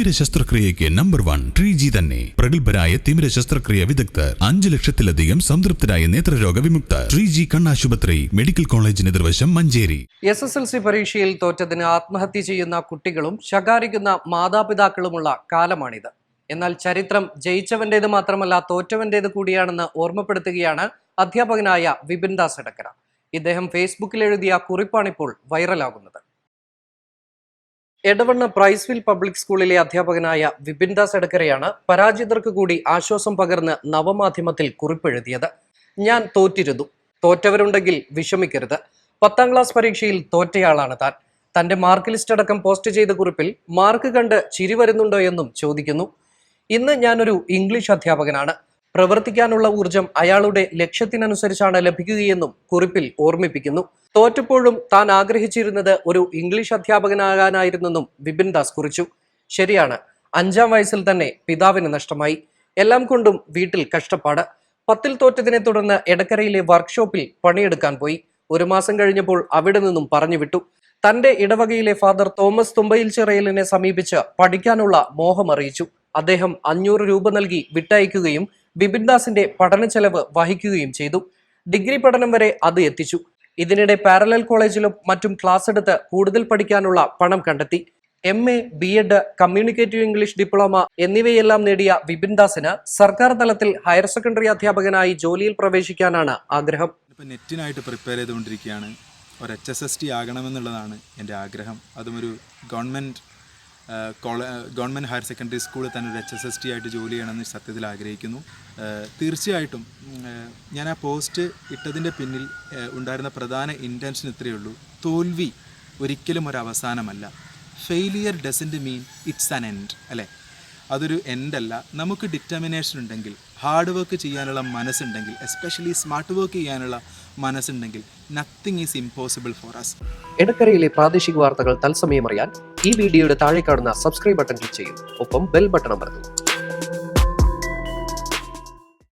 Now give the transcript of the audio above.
തിമിര ശസ്ത്രക്രിയയ്ക്ക് number one tree G തന്നെ. പ്രഗത്ഭരായ തിമിര ശസ്ത്രക്രിയ വിദഗ്ധർ അഞ്ച് ലക്ഷത്തിലധികം സംതൃപ്തരായ നേത്രരോഗ വിമുക്തർ. ട്രീ ജി കണ്ണാശുപത്രി മെഡിക്കൽ കോളേജിന് എതിർവശം Manjeri. S S L C പരീക്ഷയിൽ തോറ്റതിന് ആത്മഹത്യ ചെയ്യുന്ന കുട്ടികളും ശകാരിക്കുന്ന മാതാപിതാക്കളുമുള്ള കാലമാണിത്. എന്നാൽ ചരിത്രം ജയിച്ചവന്റേത് മാത്രമല്ല തോറ്റവന്റേത് കൂടിയാണെന്ന് ഓർമ്മപ്പെടുത്തുകയാണ് അധ്യാപകനായ വിപിൻ ദാസ് എടക്കര. ഇദ്ദേഹം ഫേസ്ബുക്കിൽ എഴുതിയ കുറിപ്പാണിപ്പോൾ വൈറലാകുന്നത്. എടവണ്ണ പ്രൈസ്വിൽ പബ്ലിക് സ്കൂളിലെ അധ്യാപകനായ വിപിൻ ദാസ് എടക്കരയാണ് പരാജിതർക്ക് കൂടി ആശ്വാസം പകർന്ന് നവമാധ്യമത്തിൽ കുറിപ്പെഴുതിയത്. ഞാൻ തോറ്റിരുന്നു. തോറ്റവരുണ്ടെങ്കിൽ വിഷമിക്കരുത്. പത്താം ക്ലാസ് പരീക്ഷയിൽ തോറ്റയാളാണ് താൻ. തന്റെ മാർക്ക് ലിസ്റ്റ് അടക്കം പോസ്റ്റ് ചെയ്ത കുറിപ്പിൽ മാർക്ക് കണ്ട് ചിരി വരുന്നുണ്ടോ എന്നും ചോദിക്കുന്നു. ഇന്ന് ഞാനൊരു ഇംഗ്ലീഷ് അധ്യാപകനാണ്. പ്രവർത്തിക്കാനുള്ള ഊർജം അയാളുടെ ലക്ഷ്യത്തിനനുസരിച്ചാണ് ലഭിക്കുകയെന്നും കുറിപ്പിൽ ഓർമ്മിപ്പിക്കുന്നു. തോറ്റപ്പോഴും താൻ ആഗ്രഹിച്ചിരുന്നത് ഒരു ഇംഗ്ലീഷ് അധ്യാപകനാകാനായിരുന്നെന്നും വിപിൻ ദാസ് കുറിച്ചു. ശരിയാണ്. അഞ്ചാം വയസ്സിൽ തന്നെ പിതാവിന് നഷ്ടമായി. എല്ലാം കൊണ്ടും വീട്ടിൽ കഷ്ടപ്പാട്. പത്തിൽ തോറ്റതിനെ തുടർന്ന് എടക്കരയിലെ വർക്ക്ഷോപ്പിൽ പണിയെടുക്കാൻ പോയി. ഒരു മാസം കഴിഞ്ഞപ്പോൾ അവിടെ നിന്നും പറഞ്ഞു വിട്ടു. തന്റെ ഇടവകയിലെ ഫാദർ തോമസ് തുമ്പയിൽ ചിറയലിനെ സമീപിച്ച് പഠിക്കാനുള്ള മോഹം അറിയിച്ചു. അദ്ദേഹം അഞ്ഞൂറ് രൂപ നൽകി വിട്ടയക്കുകയും ബിപിൻ ദാസിന്റെ പഠന ചെലവ് വഹിക്കുകയും ചെയ്തു. ഡിഗ്രി പഠനം വരെ അത് എത്തിച്ചു. ഇതിനിടെ പാരലൽ കോളേജിലും മറ്റും ക്ലാസ് എടുത്ത് കൂടുതൽ പഠിക്കാനുള്ള പണം കണ്ടെത്തി. M A B Ed communicative English diploma എന്നിവയെല്ലാം നേടിയ വിപിൻ ദാസിന് സർക്കാർ തലത്തിൽ ഹയർ സെക്കൻഡറി അധ്യാപകനായി ജോലിയിൽ പ്രവേശിക്കാനാണ് ആഗ്രഹം. ഇപ്പം നെറ്റിനായിട്ട് പ്രിപ്പയർ ചെയ്തുകൊണ്ടിരിക്കുകയാണ്. ഒരു എച്ച് എസ് എസ് ടി ആകണമെന്നുള്ളതാണ് എന്റെ ആഗ്രഹം. അതും ഒരു ഗവൺമെന്റ് ഗവൺമെന്റ് ഹയർ സെക്കൻഡറി സ്കൂളിൽ തന്നെ ഒരു എച്ച് എസ് എസ് ടി ആയിട്ട് ജോലി ചെയ്യണമെന്ന് സത്യത്തിൽ ആഗ്രഹിക്കുന്നു. തീർച്ചയായിട്ടും ഞാൻ ആ പോസ്റ്റ് ഇട്ടതിന്റെ പിന്നിൽ ഉണ്ടായിരുന്ന പ്രധാന ഇന്റൻഷൻ ഇത്രയേ ഉള്ളൂ. തോൽവി ഒരിക്കലും ഒരു അവസാനമല്ല. Failure doesn't mean it's an end അല്ലേ? അതൊരു എൻഡല്ല നമുക്ക് ഡിറ്റർമിനേഷൻ ഉണ്ടെങ്കിൽ ഹാർഡ് വർക്ക് ചെയ്യാനുള്ള മനസ്സുണ്ടെങ്കിൽ എസ്പെഷ്യലി സ്മാർട്ട് വർക്ക് ചെയ്യാനുള്ള മനസ്സുണ്ടെങ്കിൽ nothing is impossible for us എടക്കരയിലെ പ്രാദേശിക വാർത്തകൾ തത്സമയം അറിയാൻ ഈ വീഡിയോയുടെ താഴെ കാണുന്ന സബ്സ്ക്രൈബ് ബട്ടൺ ക്ലിക്ക് ചെയ്യും. ഒപ്പം ബെൽ ബട്ടൺ അമർത്തും.